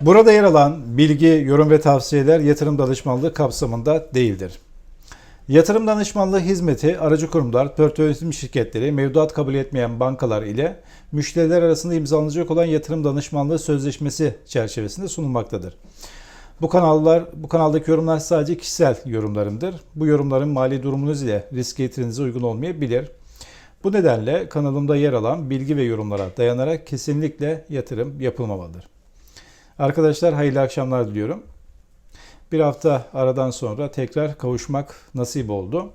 Burada yer alan bilgi, yorum ve tavsiyeler yatırım danışmanlığı kapsamında değildir. Yatırım danışmanlığı hizmeti aracı kurumlar, portföy yönetim şirketleri, mevduat kabul etmeyen bankalar ile müşteriler arasında imzalanacak olan yatırım danışmanlığı sözleşmesi çerçevesinde sunulmaktadır. Bu kanallar, bu kanaldaki yorumlar sadece kişisel yorumlarımdır. Bu yorumların mali durumunuz ile risk getirinize uygun olmayabilir. Bu nedenle kanalımda yer alan bilgi ve yorumlara dayanarak kesinlikle yatırım yapılmamalıdır. Arkadaşlar hayırlı akşamlar diliyorum. Bir hafta aradan sonra tekrar kavuşmak nasip oldu.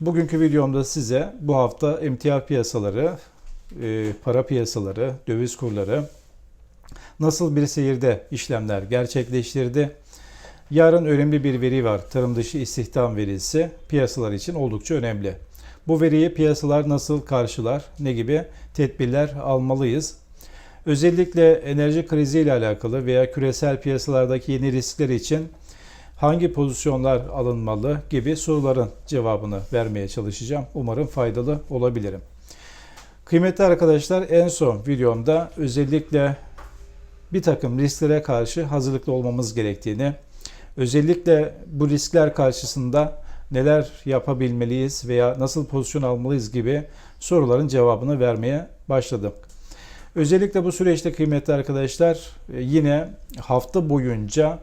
Bugünkü videomda size bu hafta emtia piyasaları, e, para piyasaları, döviz kurları nasıl bir seyirde işlemler gerçekleştirdi. Yarın önemli bir veri var. Tarım dışı istihdam verisi piyasalar için oldukça önemli. Bu veriyi piyasalar nasıl karşılar, ne gibi tedbirler almalıyız? Özellikle enerji krizi ile alakalı veya küresel piyasalardaki yeni riskler için hangi pozisyonlar alınmalı gibi soruların cevabını vermeye çalışacağım. Umarım faydalı olabilirim. Kıymetli arkadaşlar en son videomda özellikle bir takım risklere karşı hazırlıklı olmamız gerektiğini, özellikle bu riskler karşısında neler yapabilmeliyiz veya nasıl pozisyon almalıyız gibi soruların cevabını vermeye başladım. Özellikle bu süreçte kıymetli arkadaşlar e, yine hafta boyunca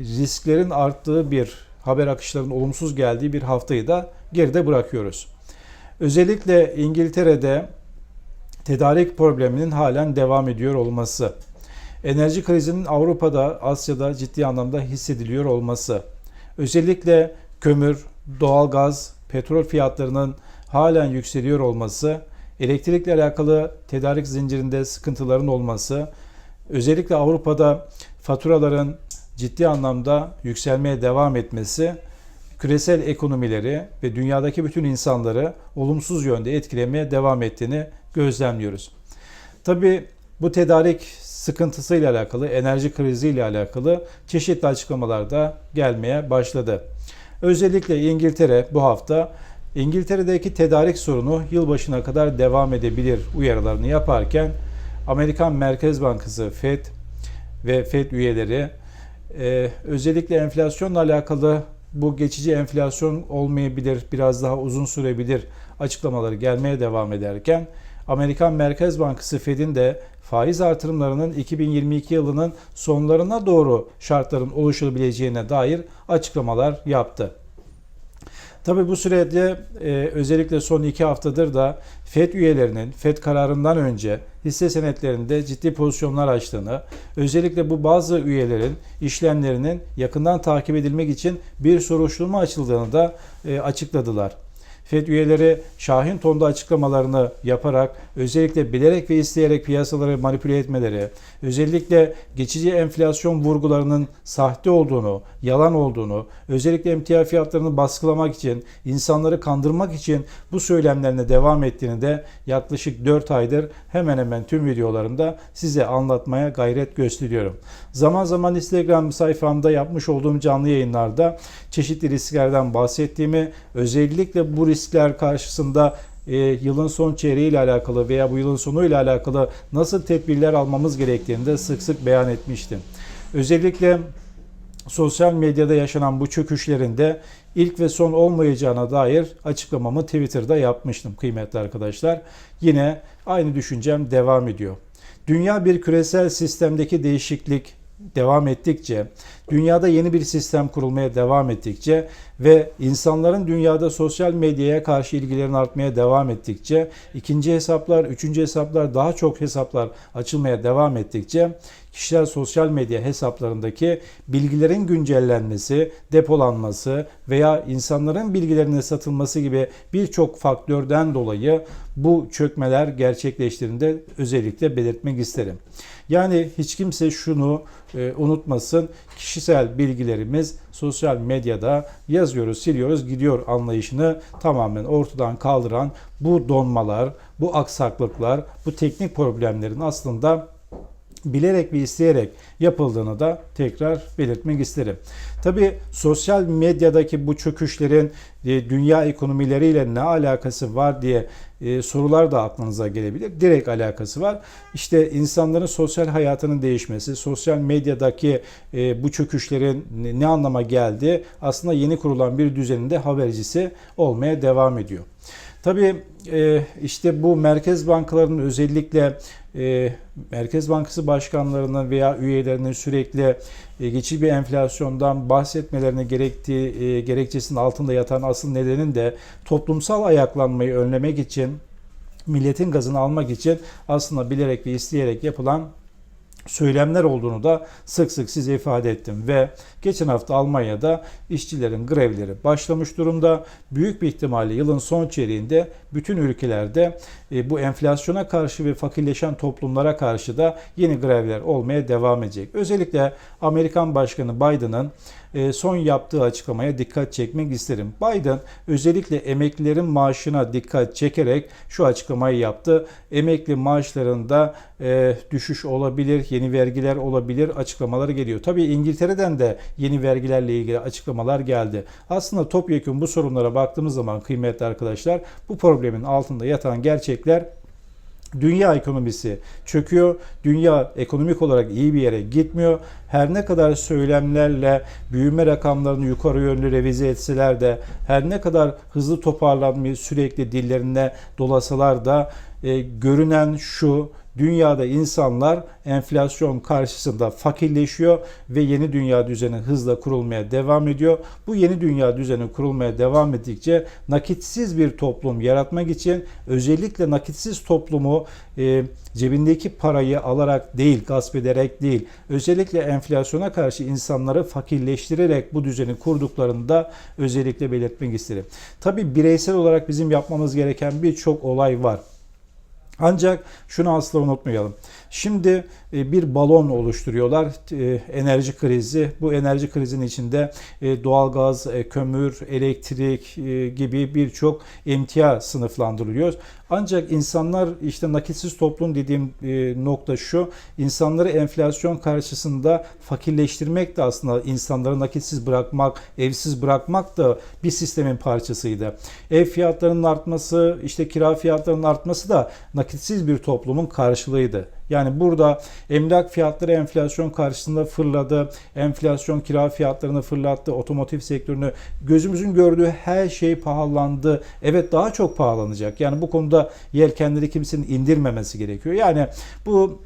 risklerin arttığı bir haber akışlarının olumsuz geldiği bir haftayı da geride bırakıyoruz. Özellikle İngiltere'de tedarik probleminin halen devam ediyor olması, enerji krizinin Avrupa'da, Asya'da ciddi anlamda hissediliyor olması, özellikle kömür, doğalgaz, petrol fiyatlarının halen yükseliyor olması, elektrikle alakalı tedarik zincirinde sıkıntıların olması, özellikle Avrupa'da faturaların ciddi anlamda yükselmeye devam etmesi, küresel ekonomileri ve dünyadaki bütün insanları olumsuz yönde etkilemeye devam ettiğini gözlemliyoruz. Tabi bu tedarik sıkıntısıyla alakalı, enerji kriziyle alakalı çeşitli açıklamalar da gelmeye başladı. Özellikle İngiltere bu hafta İngiltere'deki tedarik sorunu yılbaşına kadar devam edebilir uyarılarını yaparken Amerikan Merkez Bankası Fed ve Fed üyeleri e, özellikle enflasyonla alakalı bu geçici enflasyon olmayabilir, biraz daha uzun sürebilir açıklamaları gelmeye devam ederken Amerikan Merkez Bankası Fed'in de faiz artırımlarının 2022 yılının sonlarına doğru şartların oluşabileceğine dair açıklamalar yaptı. Tabii bu sürede e, özellikle son iki haftadır da FED üyelerinin FED kararından önce hisse senetlerinde ciddi pozisyonlar açtığını, özellikle bu bazı üyelerin işlemlerinin yakından takip edilmek için bir soruşturma açıldığını da e, açıkladılar. FED üyeleri Şahin tonda açıklamalarını yaparak özellikle bilerek ve isteyerek piyasaları manipüle etmeleri, özellikle geçici enflasyon vurgularının sahte olduğunu, yalan olduğunu, özellikle emtia fiyatlarını baskılamak için, insanları kandırmak için bu söylemlerine devam ettiğini de yaklaşık 4 aydır hemen hemen tüm videolarımda size anlatmaya gayret gösteriyorum. Zaman zaman Instagram sayfamda yapmış olduğum canlı yayınlarda çeşitli risklerden bahsettiğimi, özellikle bu riskler karşısında e, yılın son çeyreği ile alakalı veya bu yılın sonu ile alakalı nasıl tedbirler almamız gerektiğini de sık sık beyan etmiştim. Özellikle sosyal medyada yaşanan bu çöküşlerinde ilk ve son olmayacağına dair açıklamamı Twitter'da yapmıştım kıymetli arkadaşlar. Yine aynı düşüncem devam ediyor. Dünya bir küresel sistemdeki değişiklik devam ettikçe, dünyada yeni bir sistem kurulmaya devam ettikçe ve insanların dünyada sosyal medyaya karşı ilgilerin artmaya devam ettikçe, ikinci hesaplar, üçüncü hesaplar, daha çok hesaplar açılmaya devam ettikçe kişisel sosyal medya hesaplarındaki bilgilerin güncellenmesi, depolanması veya insanların bilgilerine satılması gibi birçok faktörden dolayı bu çökmeler gerçekleştiğinde özellikle belirtmek isterim. Yani hiç kimse şunu e, unutmasın. Kişisel bilgilerimiz sosyal medyada yazıyoruz, siliyoruz, gidiyor anlayışını tamamen ortadan kaldıran bu donmalar, bu aksaklıklar, bu teknik problemlerin aslında bilerek ve isteyerek yapıldığını da tekrar belirtmek isterim. Tabi sosyal medyadaki bu çöküşlerin e, dünya ekonomileriyle ne alakası var diye e, sorular da aklınıza gelebilir. Direkt alakası var. İşte insanların sosyal hayatının değişmesi, sosyal medyadaki e, bu çöküşlerin ne anlama geldiği aslında yeni kurulan bir düzenin de habercisi olmaya devam ediyor. Tabii işte bu merkez bankalarının özellikle e, Merkez Bankası başkanlarının veya üyelerinin sürekli e, geçici bir enflasyondan bahsetmelerine gerektiği gerekçesinin altında yatan asıl nedenin de toplumsal ayaklanmayı önlemek için milletin gazını almak için aslında bilerek ve isteyerek yapılan söylemler olduğunu da sık sık size ifade ettim. Ve geçen hafta Almanya'da işçilerin grevleri başlamış durumda. Büyük bir ihtimalle yılın son çeyreğinde bütün ülkelerde e, bu enflasyona karşı ve fakirleşen toplumlara karşı da yeni grevler olmaya devam edecek. Özellikle Amerikan Başkanı Biden'ın e, son yaptığı açıklamaya dikkat çekmek isterim. Biden özellikle emeklilerin maaşına dikkat çekerek şu açıklamayı yaptı. Emekli maaşlarında e, düşüş olabilir, yeni vergiler olabilir açıklamaları geliyor. Tabii İngiltere'den de yeni vergilerle ilgili açıklamalar geldi. Aslında topyekun bu sorunlara baktığımız zaman kıymetli arkadaşlar bu problemin altında yatan gerçekler Dünya ekonomisi çöküyor. Dünya ekonomik olarak iyi bir yere gitmiyor. Her ne kadar söylemlerle büyüme rakamlarını yukarı yönlü revize etseler de her ne kadar hızlı toparlanmayı sürekli dillerine dolasalar da e, görünen şu dünyada insanlar enflasyon karşısında fakirleşiyor ve yeni dünya düzeni hızla kurulmaya devam ediyor. Bu yeni dünya düzeni kurulmaya devam ettikçe nakitsiz bir toplum yaratmak için özellikle nakitsiz toplumu e, cebindeki parayı alarak değil, gasp ederek değil, özellikle enflasyona karşı insanları fakirleştirerek bu düzeni kurduklarında özellikle belirtmek isterim. Tabi bireysel olarak bizim yapmamız gereken birçok olay var. Ancak şunu asla unutmayalım. Şimdi e, bir balon oluşturuyorlar. E, enerji krizi. Bu enerji krizinin içinde e, doğalgaz, kömür, elektrik gibi birçok emtia sınıflandırılıyor. Ancak insanlar işte nakitsiz toplum dediğim nokta şu. İnsanları enflasyon karşısında fakirleştirmek de aslında insanları nakitsiz bırakmak, evsiz bırakmak da bir sistemin parçasıydı. Ev fiyatlarının artması, işte kira fiyatlarının artması da nakitsiz bir toplumun karşılığıydı. Yani burada emlak fiyatları enflasyon karşısında fırladı. Enflasyon kira fiyatlarını fırlattı. Otomotiv sektörünü gözümüzün gördüğü her şey pahalandı. Evet daha çok pahalanacak. Yani bu konuda yelkenleri kimsenin indirmemesi gerekiyor. Yani bu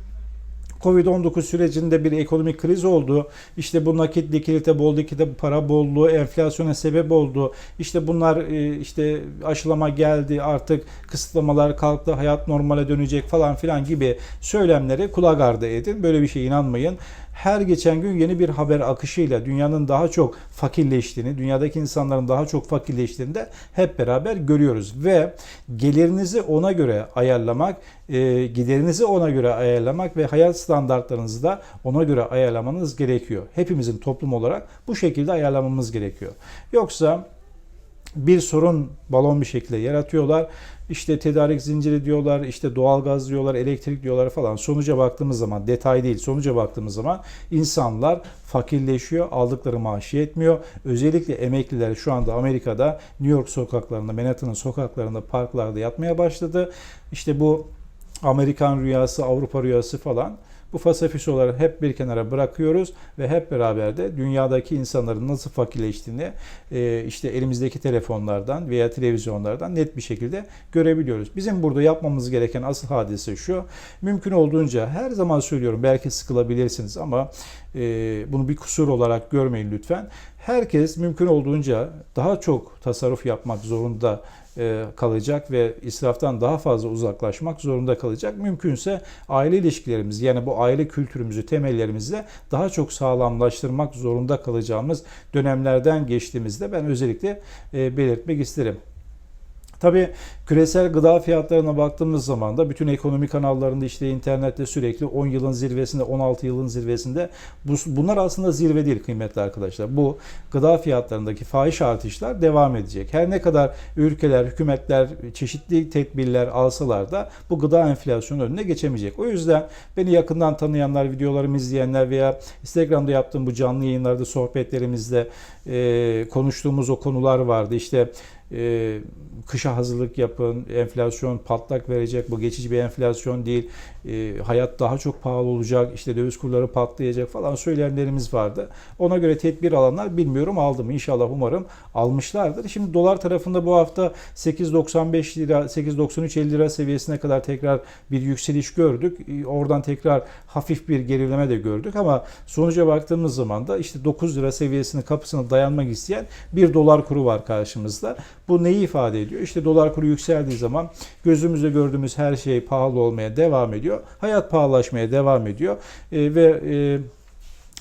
Covid-19 sürecinde bir ekonomik kriz oldu. İşte bu nakit likidite bol likidite para bolluğu enflasyona sebep oldu. İşte bunlar e, işte aşılama geldi artık kısıtlamalar kalktı hayat normale dönecek falan filan gibi söylemleri kulak ardı edin. Böyle bir şeye inanmayın her geçen gün yeni bir haber akışıyla dünyanın daha çok fakirleştiğini, dünyadaki insanların daha çok fakirleştiğini de hep beraber görüyoruz. Ve gelirinizi ona göre ayarlamak, e, giderinizi ona göre ayarlamak ve hayat standartlarınızı da ona göre ayarlamanız gerekiyor. Hepimizin toplum olarak bu şekilde ayarlamamız gerekiyor. Yoksa bir sorun balon bir şekilde yaratıyorlar. İşte tedarik zinciri diyorlar, işte doğalgaz diyorlar, elektrik diyorlar falan. Sonuca baktığımız zaman, detay değil, sonuca baktığımız zaman insanlar fakirleşiyor, aldıkları maaşı yetmiyor. Özellikle emekliler şu anda Amerika'da New York sokaklarında, Manhattan'ın sokaklarında, parklarda yatmaya başladı. İşte bu Amerikan rüyası, Avrupa rüyası falan bu fasafiş olarak hep bir kenara bırakıyoruz ve hep beraber de dünyadaki insanların nasıl fakirleştiğini e, işte elimizdeki telefonlardan veya televizyonlardan net bir şekilde görebiliyoruz. Bizim burada yapmamız gereken asıl hadise şu. Mümkün olduğunca her zaman söylüyorum belki sıkılabilirsiniz ama e, bunu bir kusur olarak görmeyin lütfen. Herkes mümkün olduğunca daha çok tasarruf yapmak zorunda kalacak ve israftan daha fazla uzaklaşmak zorunda kalacak. Mümkünse aile ilişkilerimizi yani bu aile kültürümüzü, temellerimizi daha çok sağlamlaştırmak zorunda kalacağımız dönemlerden geçtiğimizde ben özellikle e, belirtmek isterim. Tabii küresel gıda fiyatlarına baktığımız zaman da bütün ekonomi kanallarında işte internette sürekli 10 yılın zirvesinde, 16 yılın zirvesinde bu, bunlar aslında zirve değil kıymetli arkadaşlar. Bu gıda fiyatlarındaki fahiş artışlar devam edecek. Her ne kadar ülkeler, hükümetler çeşitli tedbirler alsalar da bu gıda enflasyonu önüne geçemeyecek. O yüzden beni yakından tanıyanlar, videolarımı izleyenler veya Instagram'da yaptığım bu canlı yayınlarda, sohbetlerimizde e, konuştuğumuz o konular vardı. İşte e, kışa hazırlık yapın, enflasyon patlak verecek, bu geçici bir enflasyon değil, e, hayat daha çok pahalı olacak, işte döviz kurları patlayacak falan söyleyenlerimiz vardı. Ona göre tedbir alanlar bilmiyorum aldı mı inşallah umarım almışlardır. Şimdi dolar tarafında bu hafta 8.95 lira, 8.93 lira seviyesine kadar tekrar bir yükseliş gördük. E, Oradan tekrar hafif bir gerileme de gördük ama sonuca baktığımız zaman da işte 9 lira seviyesinin kapısına dayanmak isteyen bir dolar kuru var karşımızda. Bu neyi ifade ediyor? İşte dolar kuru yükseldiği zaman gözümüzde gördüğümüz her şey pahalı olmaya devam ediyor. Hayat pahalılaşmaya devam ediyor. E, ve e,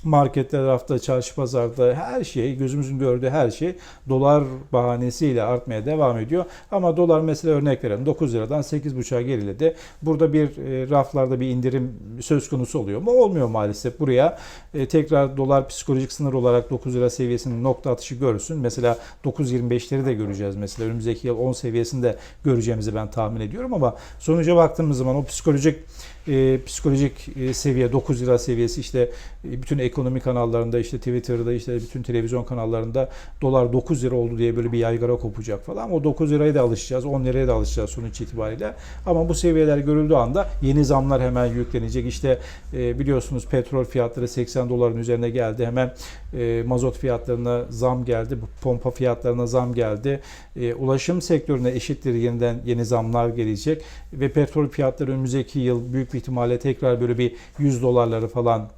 marketler, rafta, çarşı, pazarda her şey, gözümüzün gördüğü her şey dolar bahanesiyle artmaya devam ediyor. Ama dolar mesela örnek verelim 9 liradan 8,5'a geriledi. Burada bir e, raflarda bir indirim söz konusu oluyor mu? Olmuyor maalesef. Buraya e, tekrar dolar psikolojik sınır olarak 9 lira seviyesinin nokta atışı görürsün. Mesela 9.25'leri de göreceğiz. Mesela önümüzdeki yıl 10 seviyesinde göreceğimizi ben tahmin ediyorum ama sonuca baktığımız zaman o psikolojik e, psikolojik e, seviye 9 lira seviyesi işte e, bütün ekonomi kanallarında işte Twitter'da işte bütün televizyon kanallarında dolar 9 lira oldu diye böyle bir yaygara kopacak falan. O 9 liraya da alışacağız. 10 liraya da alışacağız sonuç itibariyle. Ama bu seviyeler görüldüğü anda yeni zamlar hemen yüklenecek. İşte e, biliyorsunuz petrol fiyatları 80 doların üzerine geldi. Hemen e, mazot fiyatlarına zam geldi. Pompa fiyatlarına zam geldi. E, ulaşım sektörüne eşittir yeniden yeni zamlar gelecek ve petrol fiyatları önümüzdeki yıl büyük bir ihtimalle tekrar böyle bir 100 dolarları falan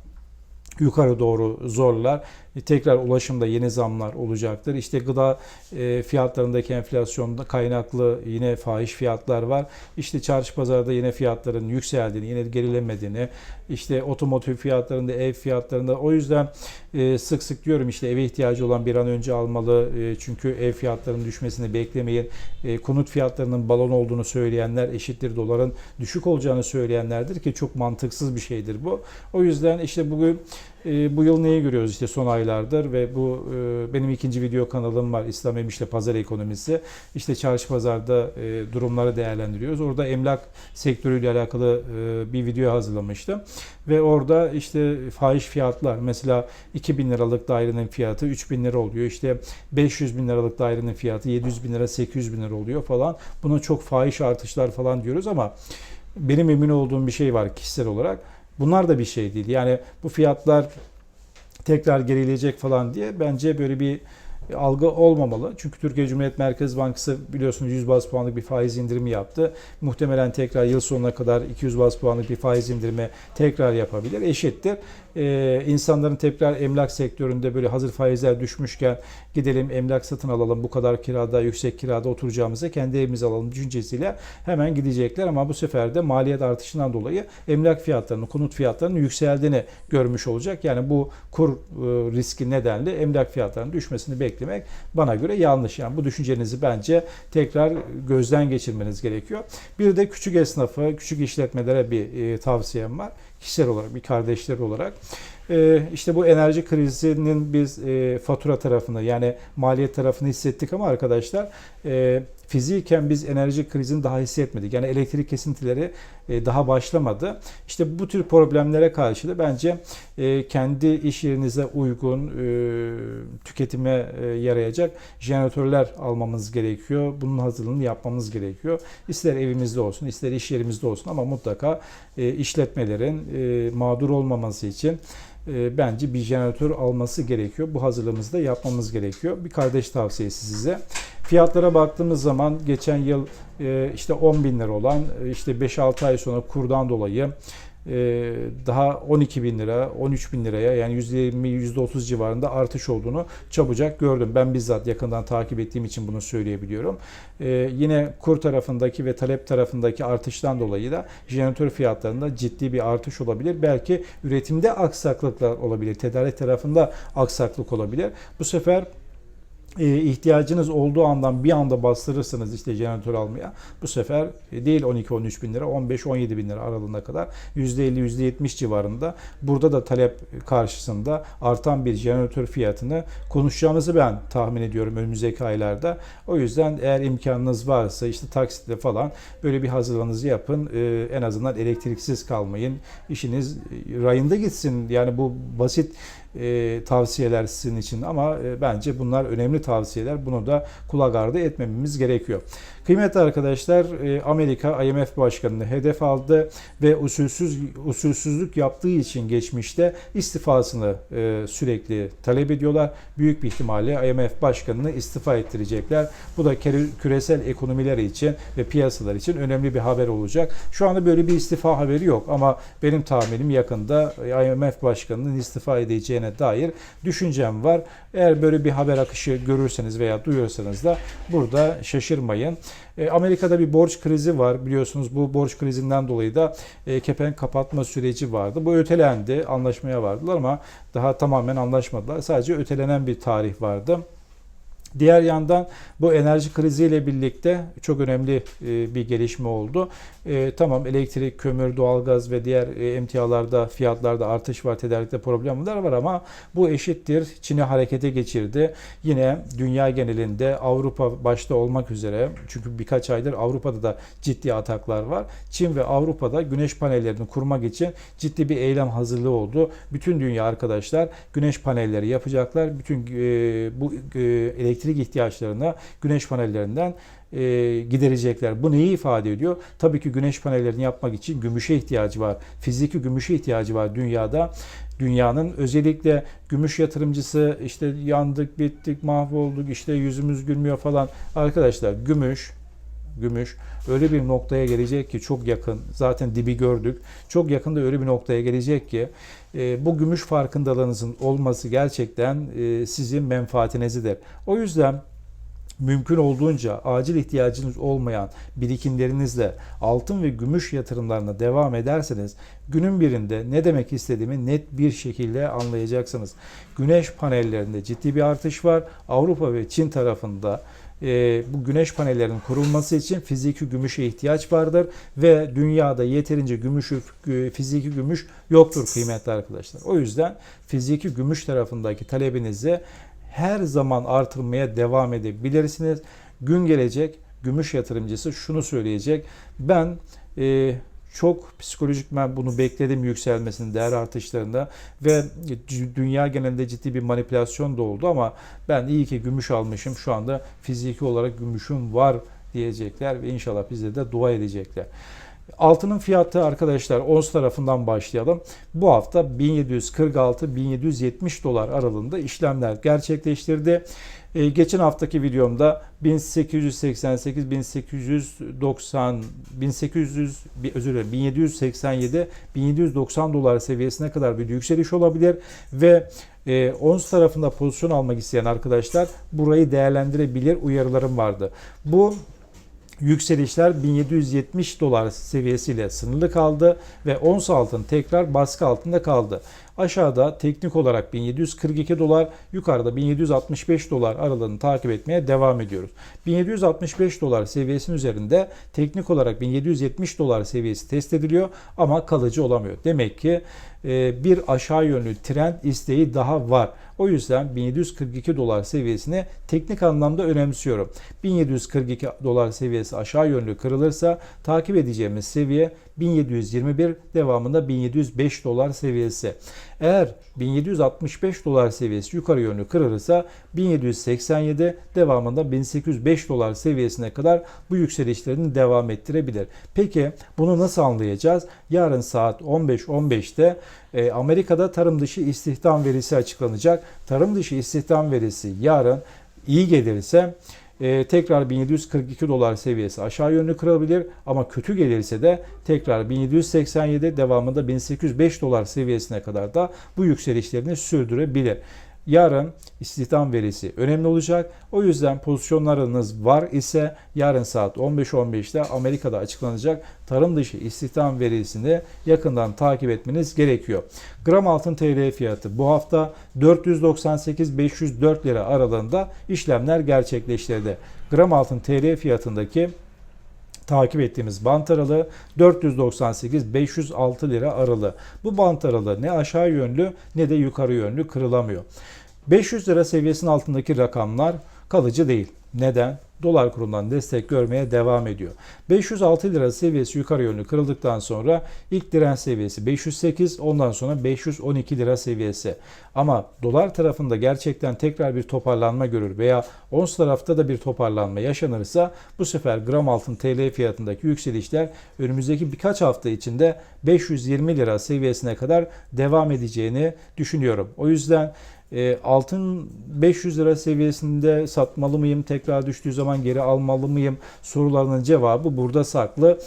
yukarı doğru zorlar. E, Tekrar ulaşımda yeni zamlar olacaktır. İşte gıda e, fiyatlarındaki enflasyonda kaynaklı yine fahiş fiyatlar var. İşte çarşı pazarda yine fiyatların yükseldiğini, yine gerilemediğini, işte otomotiv fiyatlarında, ev fiyatlarında o yüzden e, sık sık diyorum işte eve ihtiyacı olan bir an önce almalı. Çünkü ev fiyatlarının düşmesini beklemeyin. Konut fiyatlarının balon olduğunu söyleyenler eşittir doların düşük olacağını söyleyenlerdir ki çok mantıksız bir şeydir bu. O yüzden işte bugün e, bu yıl neyi görüyoruz işte son aylardır ve bu e, benim ikinci video kanalım var İslam Emiş'le Pazar Ekonomisi. İşte çarşı pazarda e, durumları değerlendiriyoruz. Orada emlak sektörüyle alakalı e, bir video hazırlamıştım. Ve orada işte fahiş fiyatlar mesela 2000 liralık dairenin fiyatı 3000 lira oluyor. İşte 500 bin liralık dairenin fiyatı 700 bin lira 800 bin lira oluyor falan. Buna çok fahiş artışlar falan diyoruz ama benim emin olduğum bir şey var kişisel olarak. Bunlar da bir şey değil. Yani bu fiyatlar tekrar gerileyecek falan diye bence böyle bir algı olmamalı. Çünkü Türkiye Cumhuriyet Merkez Bankası biliyorsunuz 100 bas puanlık bir faiz indirimi yaptı. Muhtemelen tekrar yıl sonuna kadar 200 bas puanlık bir faiz indirimi tekrar yapabilir. Eşittir. Ee, insanların tekrar emlak sektöründe böyle hazır faizler düşmüşken gidelim emlak satın alalım bu kadar kirada yüksek kirada oturacağımıza kendi evimizi alalım düşüncesiyle hemen gidecekler ama bu sefer de maliyet artışından dolayı emlak fiyatlarının, konut fiyatlarının yükseldiğini görmüş olacak. Yani bu kur e, riski nedenle emlak fiyatlarının düşmesini beklemek bana göre yanlış. Yani bu düşüncenizi bence tekrar gözden geçirmeniz gerekiyor. Bir de küçük esnafı, küçük işletmelere bir e, tavsiyem var. Kişisel olarak, bir kardeşler olarak. E, işte bu enerji krizinin biz e, fatura tarafını yani maliyet tarafını hissettik ama arkadaşlar e, fiziken biz enerji krizini daha hissetmedik. Yani elektrik kesintileri e, daha başlamadı. İşte bu tür problemlere karşı da bence e, kendi iş yerinize uygun e, tüketime yarayacak jeneratörler almamız gerekiyor. Bunun hazırlığını yapmamız gerekiyor. İster evimizde olsun, ister iş yerimizde olsun ama mutlaka işletmelerin mağdur olmaması için e, bence bir jeneratör alması gerekiyor. Bu hazırlığımızı da yapmamız gerekiyor. Bir kardeş tavsiyesi size. Fiyatlara baktığımız zaman geçen yıl e, işte 10 bin lira olan e, işte 5-6 ay sonra kurdan dolayı daha 12 bin lira, 13 bin liraya yani %20, %30 civarında artış olduğunu çabucak gördüm. Ben bizzat yakından takip ettiğim için bunu söyleyebiliyorum. E, yine kur tarafındaki ve talep tarafındaki artıştan dolayı da jeneratör fiyatlarında ciddi bir artış olabilir. Belki üretimde aksaklıklar olabilir, tedarik tarafında aksaklık olabilir. Bu sefer ihtiyacınız olduğu andan bir anda bastırırsanız işte jeneratör almaya bu sefer e, değil 12-13 bin lira 15-17 bin lira aralığına kadar %50-%70 civarında burada da talep karşısında artan bir jeneratör fiyatını konuşacağımızı ben tahmin ediyorum önümüzdeki aylarda. O yüzden eğer imkanınız varsa işte taksitle falan böyle bir hazırlığınızı yapın. E, en azından elektriksiz kalmayın. İşiniz e, rayında gitsin. Yani bu basit e, tavsiyeler sizin için ama e, bence bunlar önemli tavsiyeler. Bunu da kulak ardı etmememiz gerekiyor. Kıymetli arkadaşlar e, Amerika IMF Başkanı'nı hedef aldı ve usulsüz usulsüzlük yaptığı için geçmişte istifasını e, sürekli talep ediyorlar. Büyük bir ihtimalle IMF Başkanı'nı istifa ettirecekler. Bu da küresel ekonomiler için ve piyasalar için önemli bir haber olacak. Şu anda böyle bir istifa haberi yok ama benim tahminim yakında IMF Başkanı'nın istifa edeceğine dair düşüncem var. Eğer böyle bir haber akışı görürseniz veya duyuyorsanız da burada şaşırmayın. E, Amerika'da bir borç krizi var. Biliyorsunuz bu borç krizinden dolayı da e, kepenk kapatma süreci vardı. Bu ötelendi. Anlaşmaya vardılar ama daha tamamen anlaşmadılar. Sadece ötelenen bir tarih vardı. Diğer yandan bu enerji kriziyle birlikte çok önemli e, bir gelişme oldu. E, tamam elektrik, kömür, doğalgaz ve diğer e, emtialarda fiyatlarda artış var, tedarikte problemler var ama bu eşittir. Çin'i harekete geçirdi. Yine dünya genelinde Avrupa başta olmak üzere çünkü birkaç aydır Avrupa'da da ciddi ataklar var. Çin ve Avrupa'da güneş panellerini kurmak için ciddi bir eylem hazırlığı oldu. Bütün dünya arkadaşlar güneş panelleri yapacaklar. Bütün bu elektrik ihtiyaçlarını güneş panellerinden e, giderecekler. Bu neyi ifade ediyor? Tabii ki güneş panellerini yapmak için gümüşe ihtiyacı var. Fiziki gümüşe ihtiyacı var dünyada. Dünyanın özellikle gümüş yatırımcısı işte yandık, bittik, mahvolduk, işte yüzümüz gülmüyor falan. Arkadaşlar gümüş, gümüş öyle bir noktaya gelecek ki çok yakın zaten dibi gördük çok yakında öyle bir noktaya gelecek ki e, bu gümüş farkındalığınızın olması gerçekten e, sizin menfaatinizidir. O yüzden mümkün olduğunca acil ihtiyacınız olmayan birikimlerinizle altın ve gümüş yatırımlarına devam ederseniz günün birinde ne demek istediğimi net bir şekilde anlayacaksınız. Güneş panellerinde ciddi bir artış var. Avrupa ve Çin tarafında e, bu güneş panellerinin kurulması için fiziki gümüşe ihtiyaç vardır ve dünyada yeterince gümüşü e, fiziki gümüş yoktur kıymetli arkadaşlar. O yüzden fiziki gümüş tarafındaki talebinizi her zaman artırmaya devam edebilirsiniz. Gün gelecek gümüş yatırımcısı şunu söyleyecek. Ben e, çok psikolojik ben bunu bekledim yükselmesini değer artışlarında ve dünya genelinde ciddi bir manipülasyon da oldu ama ben iyi ki gümüş almışım şu anda fiziki olarak gümüşüm var diyecekler ve inşallah bize de dua edecekler. Altının fiyatı arkadaşlar ons tarafından başlayalım. Bu hafta 1746-1770 dolar aralığında işlemler gerçekleştirdi. Ee, geçen haftaki videomda 1888, 1890, 1800, bir- özür dilerim 1787, 1790 dolar seviyesine kadar bir yükseliş olabilir ve e, ons tarafında pozisyon almak isteyen arkadaşlar burayı değerlendirebilir uyarılarım vardı. Bu yükselişler 1770 dolar seviyesiyle sınırlı kaldı ve ons altın tekrar baskı altında kaldı. Aşağıda teknik olarak 1742 dolar, yukarıda 1765 dolar aralığını takip etmeye devam ediyoruz. 1765 dolar seviyesinin üzerinde teknik olarak 1770 dolar seviyesi test ediliyor ama kalıcı olamıyor. Demek ki e, bir aşağı yönlü trend isteği daha var. O yüzden 1742 dolar seviyesini teknik anlamda önemsiyorum. 1742 dolar seviyesi aşağı yönlü kırılırsa takip edeceğimiz seviye 1721 devamında 1705 dolar seviyesi. Eğer 1765 dolar seviyesi yukarı yönlü kırılırsa 1787 devamında 1805 dolar seviyesine kadar bu yükselişlerini devam ettirebilir. Peki bunu nasıl anlayacağız? Yarın saat 15.15'te e, Amerika'da tarım dışı istihdam verisi açıklanacak. Tarım dışı istihdam verisi yarın iyi gelirse e, tekrar 1742 dolar seviyesi aşağı yönlü kırabilir ama kötü gelirse de tekrar 1787 devamında 1805 dolar seviyesine kadar da bu yükselişlerini sürdürebilir. Yarın istihdam verisi önemli olacak. O yüzden pozisyonlarınız var ise yarın saat 15.15'te Amerika'da açıklanacak tarım dışı istihdam verisini yakından takip etmeniz gerekiyor. Gram altın TL fiyatı bu hafta 498-504 lira aralığında işlemler gerçekleştirdi. Gram altın TL fiyatındaki takip ettiğimiz bant aralığı 498-506 lira aralığı. Bu bant aralığı ne aşağı yönlü ne de yukarı yönlü kırılamıyor. 500 lira seviyesinin altındaki rakamlar kalıcı değil. Neden? Dolar kurundan destek görmeye devam ediyor. 506 lira seviyesi yukarı yönlü kırıldıktan sonra ilk direnç seviyesi 508 ondan sonra 512 lira seviyesi. Ama dolar tarafında gerçekten tekrar bir toparlanma görür veya ons tarafta da bir toparlanma yaşanırsa bu sefer gram altın TL fiyatındaki yükselişler önümüzdeki birkaç hafta içinde 520 lira seviyesine kadar devam edeceğini düşünüyorum. O yüzden e, altın 500 lira seviyesinde satmalı mıyım? Tekrar düştüğü zaman geri almalı mıyım? Sorularının cevabı burada saklı.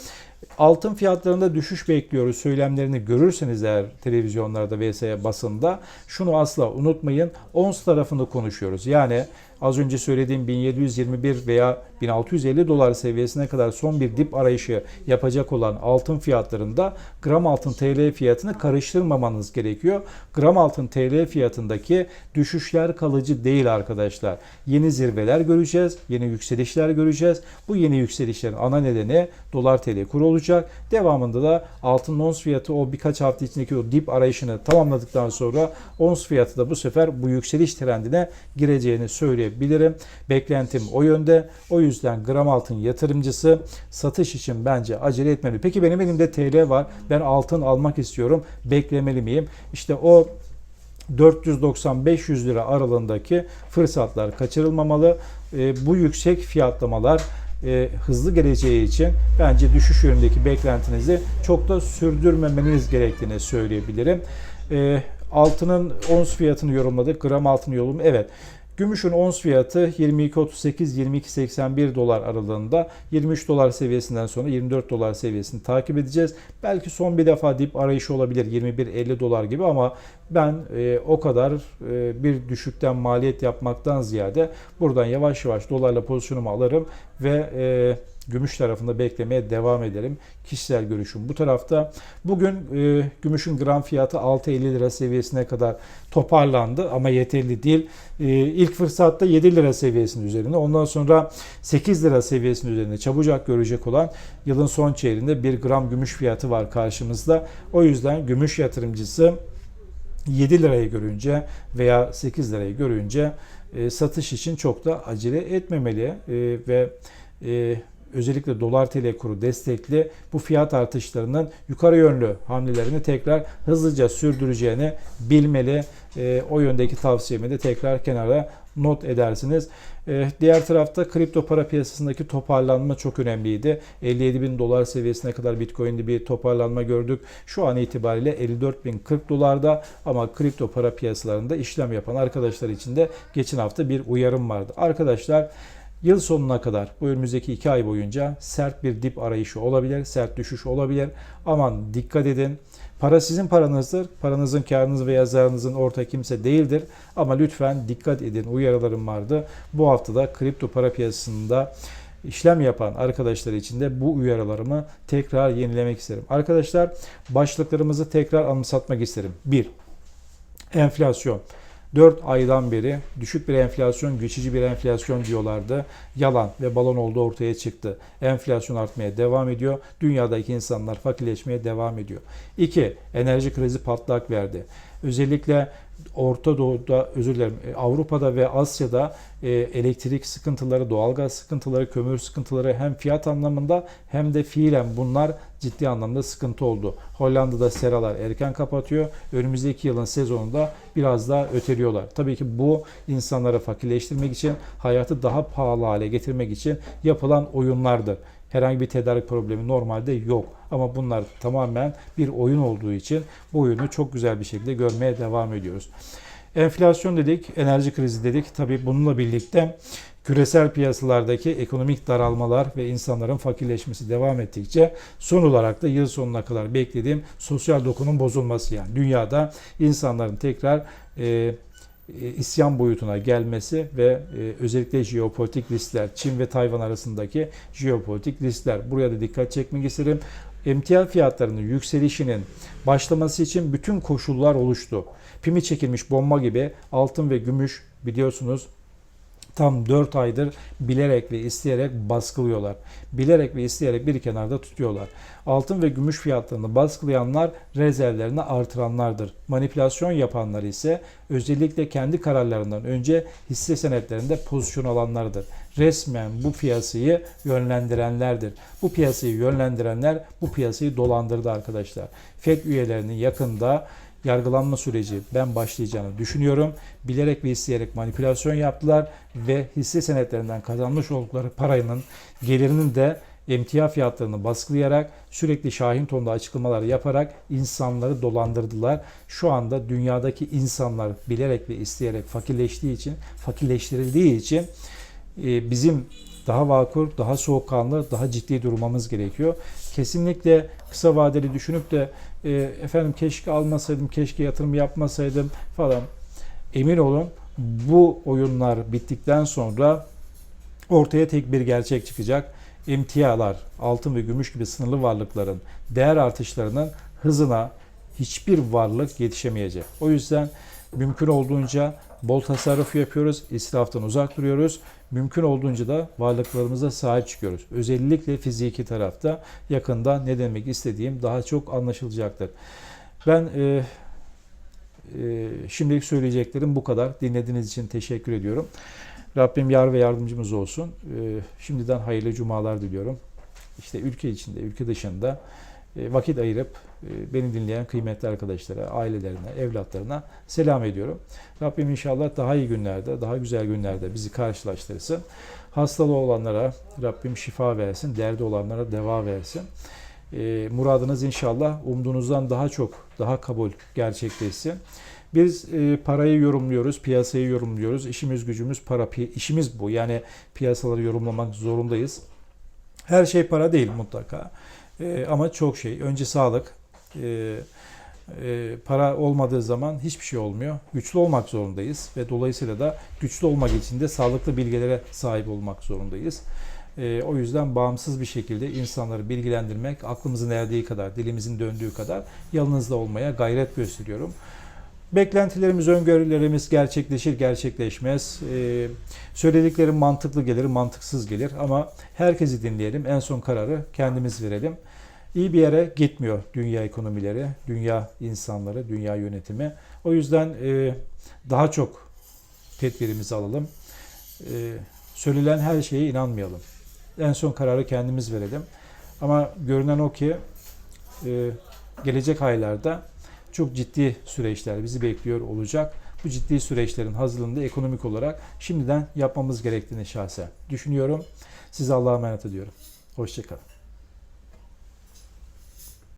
Altın fiyatlarında düşüş bekliyoruz söylemlerini görürseniz eğer televizyonlarda vs basında şunu asla unutmayın. Ons tarafını konuşuyoruz. Yani az önce söylediğim 1721 veya 1650 dolar seviyesine kadar son bir dip arayışı yapacak olan altın fiyatlarında gram altın TL fiyatını karıştırmamanız gerekiyor. Gram altın TL fiyatındaki düşüşler kalıcı değil arkadaşlar. Yeni zirveler göreceğiz, yeni yükselişler göreceğiz. Bu yeni yükselişlerin ana nedeni dolar TL kuru olacak. Devamında da altın ons fiyatı o birkaç hafta içindeki o dip arayışını tamamladıktan sonra ons fiyatı da bu sefer bu yükseliş trendine gireceğini söyleyebilirim. Beklentim o yönde. O yüzden gram altın yatırımcısı satış için bence acele etmeli. Peki benim elimde TL var. Ben altın almak istiyorum. Beklemeli miyim? İşte o 490-500 lira aralığındaki fırsatlar kaçırılmamalı. E, bu yüksek fiyatlamalar e, hızlı geleceği için bence düşüş yönündeki beklentinizi çok da sürdürmemeniz gerektiğini söyleyebilirim. E, altının ons fiyatını yorumladık. Gram altın yorum evet. Gümüşün ons fiyatı 22.38-22.81 dolar aralığında 23 dolar seviyesinden sonra 24 dolar seviyesini takip edeceğiz. Belki son bir defa dip arayışı olabilir 21.50 dolar gibi ama ben e, o kadar e, bir düşükten maliyet yapmaktan ziyade buradan yavaş yavaş dolarla pozisyonumu alırım ve e, gümüş tarafında beklemeye devam ederim. Kişisel görüşüm bu tarafta. Bugün e, gümüşün gram fiyatı 6.50 lira seviyesine kadar toparlandı ama yeterli değil. E, ilk fırsatta 7 lira seviyesinin üzerinde. Ondan sonra 8 lira seviyesinin üzerinde çabucak görecek olan yılın son çeyreğinde 1 gram gümüş fiyatı var karşımızda. O yüzden gümüş yatırımcısı 7 lirayı görünce veya 8 lirayı görünce e, satış için çok da acele etmemeli e, ve e, özellikle dolar TL kuru destekli bu fiyat artışlarının yukarı yönlü hamlelerini tekrar hızlıca sürdüreceğini bilmeli. E, o yöndeki tavsiyemi de tekrar kenara not edersiniz. E, diğer tarafta kripto para piyasasındaki toparlanma çok önemliydi. 57 bin dolar seviyesine kadar Bitcoin'de bir toparlanma gördük. Şu an itibariyle 54 bin 40 dolarda ama kripto para piyasalarında işlem yapan arkadaşlar için de geçen hafta bir uyarım vardı. Arkadaşlar Yıl sonuna kadar bu önümüzdeki 2 ay boyunca sert bir dip arayışı olabilir, sert düşüş olabilir. Aman dikkat edin. Para sizin paranızdır. Paranızın karınız veya zararınızın orta kimse değildir. Ama lütfen dikkat edin. Uyarılarım vardı. Bu haftada kripto para piyasasında işlem yapan arkadaşlar için de bu uyarılarımı tekrar yenilemek isterim. Arkadaşlar başlıklarımızı tekrar anımsatmak isterim. 1. Enflasyon. 4 aydan beri düşük bir enflasyon, geçici bir enflasyon diyorlardı. Yalan ve balon olduğu ortaya çıktı. Enflasyon artmaya devam ediyor. Dünyadaki insanlar fakirleşmeye devam ediyor. 2. Enerji krizi patlak verdi. Özellikle Orta Doğu'da, özür dilerim, e, Avrupa'da ve Asya'da e, elektrik sıkıntıları, doğalgaz sıkıntıları, kömür sıkıntıları hem fiyat anlamında hem de fiilen bunlar ciddi anlamda sıkıntı oldu. Hollanda'da seralar erken kapatıyor. Önümüzdeki yılın sezonunda biraz daha öteliyorlar. Tabii ki bu insanları fakirleştirmek için, hayatı daha pahalı hale getirmek için yapılan oyunlardır. Herhangi bir tedarik problemi normalde yok. Ama bunlar tamamen bir oyun olduğu için bu oyunu çok güzel bir şekilde görmeye devam ediyoruz. Enflasyon dedik, enerji krizi dedik. Tabii bununla birlikte küresel piyasalardaki ekonomik daralmalar ve insanların fakirleşmesi devam ettikçe son olarak da yıl sonuna kadar beklediğim sosyal dokunun bozulması yani dünyada insanların tekrar e, e, isyan boyutuna gelmesi ve e, özellikle jeopolitik riskler, Çin ve Tayvan arasındaki jeopolitik riskler. Buraya da dikkat çekmek isterim. Emtia fiyatlarının yükselişinin başlaması için bütün koşullar oluştu. Pimi çekilmiş bomba gibi altın ve gümüş biliyorsunuz tam 4 aydır bilerek ve isteyerek baskılıyorlar. Bilerek ve isteyerek bir kenarda tutuyorlar. Altın ve gümüş fiyatlarını baskılayanlar rezervlerini artıranlardır. Manipülasyon yapanlar ise özellikle kendi kararlarından önce hisse senetlerinde pozisyon alanlardır. Resmen bu piyasayı yönlendirenlerdir. Bu piyasayı yönlendirenler bu piyasayı dolandırdı arkadaşlar. FED üyelerinin yakında yargılanma süreci ben başlayacağını düşünüyorum. Bilerek ve isteyerek manipülasyon yaptılar ve hisse senetlerinden kazanmış oldukları parayının gelirinin de emtia fiyatlarını baskılayarak sürekli şahin tonda açıklamalar yaparak insanları dolandırdılar. Şu anda dünyadaki insanlar bilerek ve isteyerek fakirleştiği için, fakirleştirildiği için e, bizim daha vakur, daha soğukkanlı, daha ciddi durmamız gerekiyor. Kesinlikle kısa vadeli düşünüp de e, efendim keşke almasaydım, keşke yatırım yapmasaydım falan. Emin olun bu oyunlar bittikten sonra ortaya tek bir gerçek çıkacak. Emtialar, altın ve gümüş gibi sınırlı varlıkların değer artışlarının hızına hiçbir varlık yetişemeyecek. O yüzden mümkün olduğunca bol tasarruf yapıyoruz, israftan uzak duruyoruz. Mümkün olduğunca da varlıklarımıza sahip çıkıyoruz. Özellikle fiziki tarafta yakında ne demek istediğim daha çok anlaşılacaktır. Ben e, e, şimdilik söyleyeceklerim bu kadar. Dinlediğiniz için teşekkür ediyorum. Rabbim yar ve yardımcımız olsun. E, şimdiden hayırlı cumalar diliyorum. İşte ülke içinde, ülke dışında vakit ayırıp e, beni dinleyen kıymetli arkadaşlara, ailelerine, evlatlarına selam ediyorum. Rabbim inşallah daha iyi günlerde, daha güzel günlerde bizi karşılaştırsın. Hastalı olanlara Rabbim şifa versin, derdi olanlara deva versin. E, muradınız inşallah umduğunuzdan daha çok, daha kabul gerçekleşsin. Biz e, parayı yorumluyoruz, piyasayı yorumluyoruz. İşimiz gücümüz para, işimiz bu. Yani piyasaları yorumlamak zorundayız. Her şey para değil mutlaka. E, ama çok şey. Önce sağlık. E, e, para olmadığı zaman hiçbir şey olmuyor. Güçlü olmak zorundayız ve dolayısıyla da güçlü olmak için de sağlıklı bilgilere sahip olmak zorundayız. E, o yüzden bağımsız bir şekilde insanları bilgilendirmek, aklımızın erdiği kadar, dilimizin döndüğü kadar yanınızda olmaya gayret gösteriyorum. Beklentilerimiz, öngörülerimiz gerçekleşir, gerçekleşmez. Ee, söylediklerim mantıklı gelir, mantıksız gelir ama herkesi dinleyelim. En son kararı kendimiz verelim. İyi bir yere gitmiyor dünya ekonomileri, dünya insanları, dünya yönetimi. O yüzden e, daha çok tedbirimizi alalım. E, söylenen her şeye inanmayalım. En son kararı kendimiz verelim. Ama görünen o ki e, gelecek aylarda çok ciddi süreçler bizi bekliyor olacak. Bu ciddi süreçlerin hazırlığında ekonomik olarak şimdiden yapmamız gerektiğini şahsen düşünüyorum. Size Allah'a emanet ediyorum. Hoşçakalın.